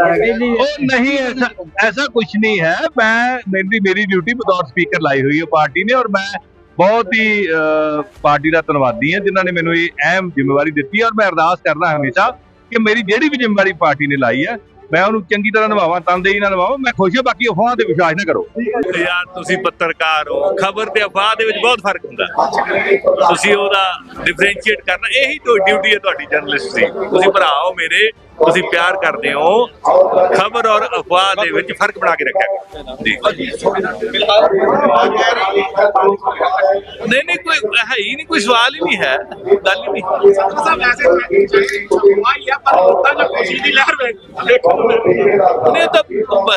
ਉਹ ਨਹੀਂ ऐसा ऐसा कुछ नहीं है मैं मेरी मेरी ड्यूटी बतौर स्पीकर लाई हुई है पार्टी ने और मैं ਬਹੁਤ ਹੀ ਅਹ, ਪਾਰਟੀ ਦਾ ਧੰਨਵਾਦੀ ਹਾਂ ਜਿਨ੍ਹਾਂ ਨੇ ਮੈਨੂੰ ਇਹ ਅਹਿਮ ਜ਼ਿੰਮੇਵਾਰੀ ਦਿੱਤੀ ਹੈ ਔਰ ਮੈਂ ਅਰਦਾਸ ਕਰਦਾ ਹਮੇਸ਼ਾ ਕਿ ਮੇਰੀ ਜਿਹੜੀ ਵੀ ਜ਼ਿੰਮੇਵਾਰੀ ਪਾਰਟੀ ਨੇ ਲਾਈ ਹੈ ਮੈਂ ਉਹਨੂੰ ਚੰਗੀ ਤਰ੍ਹਾਂ ਨਿਭਾਵਾਂ ਤਨਦੇਹੀ ਨਾਲ ਨਿਭਾਵਾਂ, ਮੈਂ ਖੁਸ਼ ਹਾਂ, ਬਾਕੀ ਅਫਵਾਹਾਂ ਤੇ ਵਿਸ਼ਵਾਸ ਨਾ ਕਰੋ। ਯਾਰ, ਤੁਸੀਂ ਪੱਤਰਕਾਰ ਹੋ, ਖਬਰ ਤੇ ਅਫਵਾਹ ਦੇ ਵਿੱਚ ਬਹੁਤ ਫ਼ਰਕ ਹੁੰਦਾ। ਤੁਸੀਂ ਉਹਦਾ ਡਿਫਰੈਂਸ਼ੀਏਟ ਕਰਨਾ, ਇਹੀ ਤੋਂ ਡਿਊਟੀ ਹੈ ਤੁਹਾਡੀ ਜਰਨਲਿਸਟ ਦੀ। ਤੁਸੀਂ ਭਰਾ ਹੋ ਮੇਰੇ, ਤੁਸੀਂ ਪਿਆਰ ਕਰਦੇ ਹੋ, ਖਬਰ ਔਰ ਅਫਵਾਹ ਦੇ ਵਿੱਚ ਫ਼ਰਕ ਬਣਾ ਕੇ ਰੱਖਿਆ ਕਰੋ। ਜੀ। ਨਹੀਂ ਨਹੀਂ, ਕੋਈ ਹੈ ਹੀ ਨਹੀਂ, ਕੋਈ ਸਵਾਲ ਹੀ ਨਹੀਂ ਹੈ, ਗੱਲ ਹੀ ਨਹੀਂ। ਸਾਹਿਬ ਐਸੇ ਆਈ ਆ ਪਰ ਲੋਕਾਂ ਦਾ ਖੁਸ਼ੀ ਦੀ ਲਹਿਰ ਵੇਖ ਦੇਖੋ ਨਹੀਂ, ਤਾਂ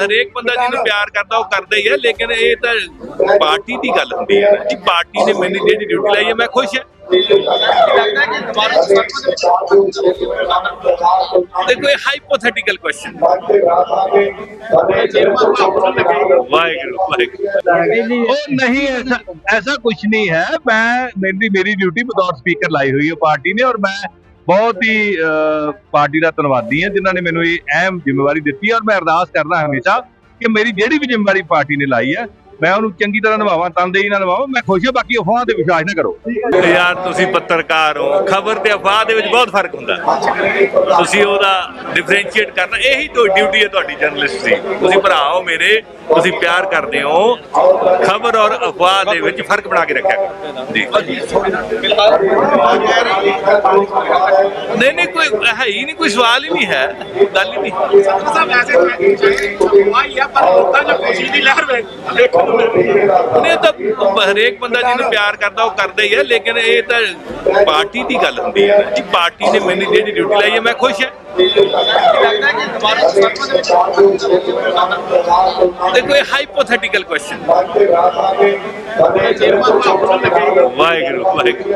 ਹਰੇਕ ਬੰਦਾ ਜਿਹਨੂੰ ਪਿਆਰ ਕਰਦਾ, ਉਹ ਕਰਦਾ ਹੀ ਹੈ, ਲੇਕਿਨ ਇਹ ਤਾਂ ਪਾਰਟੀ ਦੀ ਗੱਲ ਹੁੰਦੀ ਹੈ ਜੀ, ਪਾਰਟੀ ਨੇ ਮੈਨੂੰ ਜਿਹੜੀ ਡਿਊਟੀ ਲਾਈ ਹੈ, ਮੈਂ ਖੁਸ਼ ਹਾਂ। ਦੇਖੋ, ਇਹ ਹਾਈਪੋਥੈਟੀਕਲ ਕੁਐਸਚਨ ਵਾਹਿਗੁਰੂ ਵਾਹਿਗੁਰੂ। ਉਹ ਨਹੀਂ, ਐਸਾ ਐਸਾ ਕੁਝ ਨਹੀਂ ਹੈ। ਮੈਂ ਮੇਰੀ ਮੇਰੀ ਡਿਊਟੀ ਬਤੌਰ ਸਪੀਕਰ ਲਾਈ ਹੋਈ ਹੈ, ਪਾਰਟੀ ਨੇ, ਔਰ ਮੈਂ ਬਹੁਤ ਹੀ ਪਾਰਟੀ ਦਾ ਧੰਨਵਾਦੀ ਹਾਂ, ਜਿਨ੍ਹਾਂ ਨੇ ਮੈਨੂੰ ਇਹ ਅਹਿਮ ਜ਼ਿੰਮੇਵਾਰੀ ਦਿੱਤੀ ਔਰ ਮੈਂ ਅਰਦਾਸ ਕਰਦਾ ਹਮੇਸ਼ਾ ਕਿ ਮੇਰੀ ਜਿਹੜੀ ਵੀ ਜ਼ਿੰਮੇਵਾਰੀ ਪਾਰਟੀ ਨੇ ਲਾਈ ਹੈ ਮੈਂ ਉਹਨੂੰ ਚੰਗੀ ਤਰ੍ਹਾਂ ਨਿਭਾਵਾਂ, ਤਨਦੇਹੀ ਨਾਲ ਨਿਭਾਵਾਂ, ਮੈਂ ਖੁਸ਼ ਹਾਂ, ਬਾਕੀ ਅਫਵਾਹਾਂ ਤੇ ਵਿਸ਼ਵਾਸ ਨਾ ਕਰੋ। ਯਾਰ ਤੁਸੀਂ ਪੱਤਰਕਾਰ ਹੋ, ਖਬਰ ਤੇ ਅਫਵਾਹ ਦੇ ਵਿੱਚ ਬਹੁਤ ਫ਼ਰਕ ਹੁੰਦਾ। ਤੁਸੀਂ ਉਹਦਾ ਡਿਫਰੈਂਸ਼ੀਏਟ ਕਰਨਾ, ਇਹੀ ਤੋਂ ਡਿਊਟੀ ਹੈ ਤੁਹਾਡੀ ਜਰਨਲਿਸਟ ਦੀ। ਤੁਸੀਂ ਭਰਾ ਹੋ ਮੇਰੇ, ਤੁਸੀਂ ਪਿਆਰ ਕਰਦੇ ਹੋ, ਖਬਰ ਔਰ ਅਫਵਾਹ ਦੇ ਵਿੱਚ ਫ਼ਰਕ ਬਣਾ ਕੇ ਰੱਖਿਆ ਕਰੋ। ਜੀ। ਨਹੀਂ ਨਹੀਂ ਕੋਈ ਹੈ ਹੀ ਨਹੀਂ ਕੋਈ ਸਵਾਲ ਹੀ ਨਹੀਂ ਹੈ। ਗੱਲ ਹੀ ਨਹੀਂ। ਸਾਹਿਬ ਐਸੇ ਆਈ ਆ ਪਰ ਲੋਕਾਂ ਦਾ ਖੁਸ਼ੀ ਦੀ ਲਹਿਰ ਵੇਖ ਦੇਖੋ ਨਹੀਂ ਤਾਂ ਹਰੇਕ ਬੰਦਾ ਜਿਹਨੂੰ ਪਿਆਰ ਕਰਦਾ ਉਹ ਕਰਦਾ ਹੀ ਹੈ ਲੇਕਿਨ ਇਹ ਤਾਂ ਪਾਰਟੀ ਦੀ ਗੱਲ ਹੁੰਦੀ ਹੈ। ਨਾ ਜੀ ਪਾਰਟੀ ਨੇ ਮੈਨੂੰ ਜਿਹੜੀ ਡਿਊਟੀ ਲਾਈ ਹੈ ਮੈਂ ਖੁਸ਼ ਹਾਂ। ਲੱਗਦਾ ਕਿ ਦੁਬਾਰਾ ਸਰਕਾਰ ਦੇ ਵਿੱਚ ਤੇ ਕੋਈ ਹਾਈਪੋਥੈਟੀਕਲ ਕੁਐਸਚਨ ਵਾਹਿਗੁਰੂ ਵਾਹਿਗੁਰੂ।